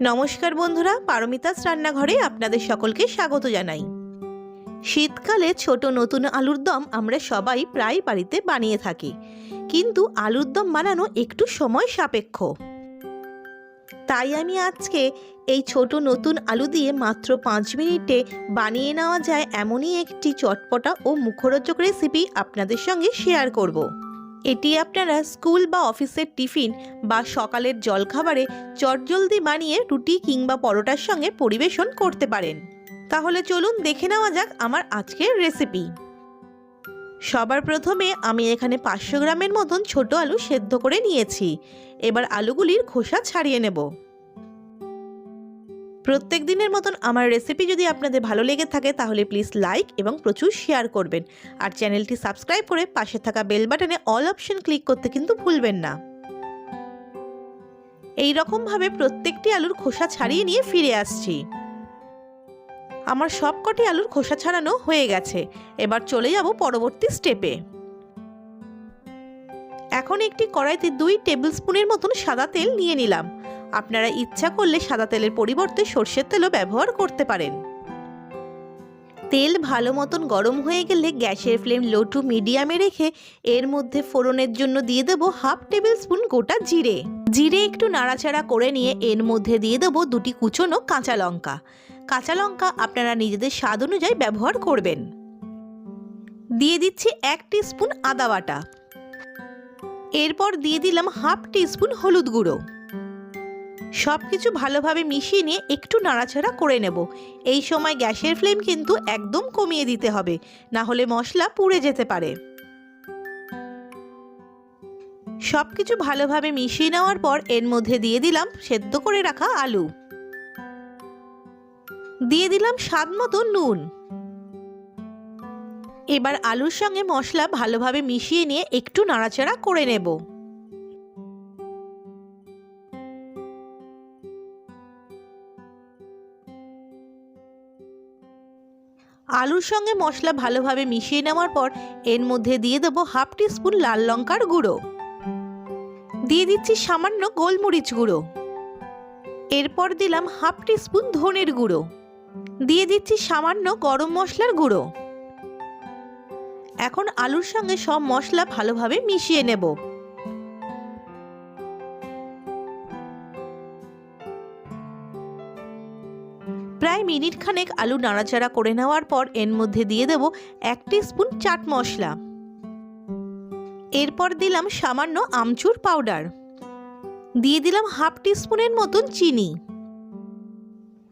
নমস্কার বন্ধুরা, পারমিতাস রান্নাঘরে আপনাদের সকলকে স্বাগত জানাই। শীতকালে ছোট নতুন আলুর দম আমরা সবাই প্রায় বাড়িতে বানিয়ে থাকি। কিন্তু আলুর দম বানানো একটু সময় সাপেক্ষ। তাই আমি আজকে এই ছোট নতুন আলু দিয়ে মাত্র পাঁচ মিনিটে বানিয়ে নেওয়া যায় এমনই একটি চটপটা ও মুখরোচক রেসিপি আপনাদের সঙ্গে শেয়ার করব। এটি আপনারা স্কুল বা অফিসের টিফিন বা সকালের জলখাবারে চটজলদি বানিয়ে রুটি কিংবা পরোটার সঙ্গে পরিবেশন করতে পারেন। তাহলে চলুন দেখে নেওয়া যাক আমার আজকের রেসিপি। সবার প্রথমে আমি এখানে পাঁচশো গ্রামের মতন ছোট আলু সেদ্ধ করে নিয়েছি। এবার আলুগুলির খোসা ছাড়িয়ে নেব। প্রত্যেক দিনের মতন আমার রেসিপি যদি আপনাদের ভালো লেগে থাকে, তাহলে প্লিজ লাইক এবং প্রচুর শেয়ার করবেন। আর চ্যানেলটি সাবস্ক্রাইব করে পাশে থাকা বেল বাটনে অল অপশন ক্লিক করতে কিন্তু ভুলবেন না। এই রকমভাবে প্রত্যেকটি আলুর খোসা ছাড়িয়ে নিয়ে ফিরে আসছি। আমার সবকটি আলুর খোসা ছাড়ানো হয়ে গেছে। এবার চলে যাব পরবর্তী স্টেপে এখন একটি কড়াইতে দুই টেবিল স্পুনের মতন সাদা তেল নিয়ে নিলাম। আপনারা ইচ্ছা করলে সাদা তেলের পরিবর্তে সর্ষের তেলও ব্যবহার করতে পারেন। তেল ভালো মতন গরম হয়ে গেলে গ্যাসের ফ্লেম লো টু মিডিয়ামে রেখে এর মধ্যে ফোড়নের জন্য দিয়ে দেব হাফ টেবিল স্পুন গোটা জিরে। জিরে একটু নাড়াচাড়া করে নিয়ে এর মধ্যে দিয়ে দেবো দুটি কুচনো কাঁচা লঙ্কা। কাঁচা লঙ্কা আপনারা নিজেদের স্বাদ অনুযায়ী ব্যবহার করবেন। দিয়ে দিচ্ছি এক স্পুন আদা বাটা। এরপর দিয়ে দিলাম হাফ স্পুন হলুদ গুঁড়ো। সব কিছু ভালোভাবে মিশিয়ে নিয়ে একটু নাড়াচাড়া করে নেব। এই সময় গ্যাসের ফ্লেম কিন্তু একদম কমিয়ে দিতে হবে, না হলে মশলা পুড়ে যেতে পারে। সব কিছু ভালোভাবে মিশিয়ে নেওয়ার পর এর মধ্যে দিয়ে দিলাম সেদ্ধ করে রাখা আলু। দিয়ে দিলাম স্বাদ মতো নুন। এবার আলুর সঙ্গে মশলা ভালোভাবে মিশিয়ে নিয়ে একটু নাড়াচাড়া করে নেব। আলুর সঙ্গে মশলা ভালোভাবে মিশিয়ে নেওয়ার পর এর মধ্যে দিয়ে দেবো হাফ স্পুন লাল লঙ্কার গুঁড়ো। দিয়ে দিচ্ছি সামান্য গোলমরিচ গুঁড়ো। এরপর দিলাম হাফ স্পুন ধনের গুঁড়ো। দিয়ে দিচ্ছি সামান্য গরম মশলার গুঁড়ো। এখন আলুর সঙ্গে সব মশলা ভালোভাবে মিশিয়ে নেব। প্রায় মিনিট খানেক আলু নাড়াচাড়া করে নেওয়ার পর এর মধ্যে দিয়ে দেব এক স্পুন চাট মশলা। এরপর দিলাম সামান্য আমচুর পাউডার। দিয়ে দিলাম হাফ স্পুনের মতন চিনি।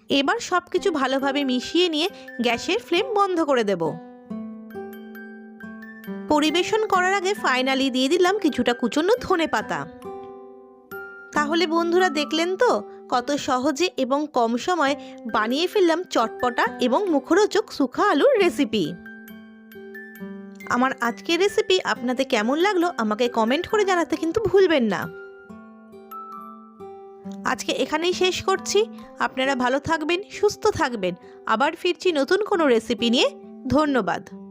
এবার সব কিছু ভালোভাবে মিশিয়ে নিয়ে গ্যাসের ফ্লেম বন্ধ করে দেব। পরিবেশন করার আগে ফাইনালি দিয়ে দিলাম কিছুটা কুচনো ধনে পাতা তাহলে বন্ধুরা দেখলেন তো কত সহজে এবং কম সময়ে বানিয়ে ফেললাম চটপটা এবং মুখরোচক সুখা আলুর রেসিপি আমার আজকের রেসিপি আপনাদের কেমন লাগল আমাকে কমেন্ট করে জানাতে কিন্তু ভুলবেন না। আজকে এখানেই শেষ করছি। আপনারা ভালো থাকবেন, সুস্থ থাকবেন। আবার ফিরছি নতুন কোনো রেসিপি নিয়ে। ধন্যবাদ।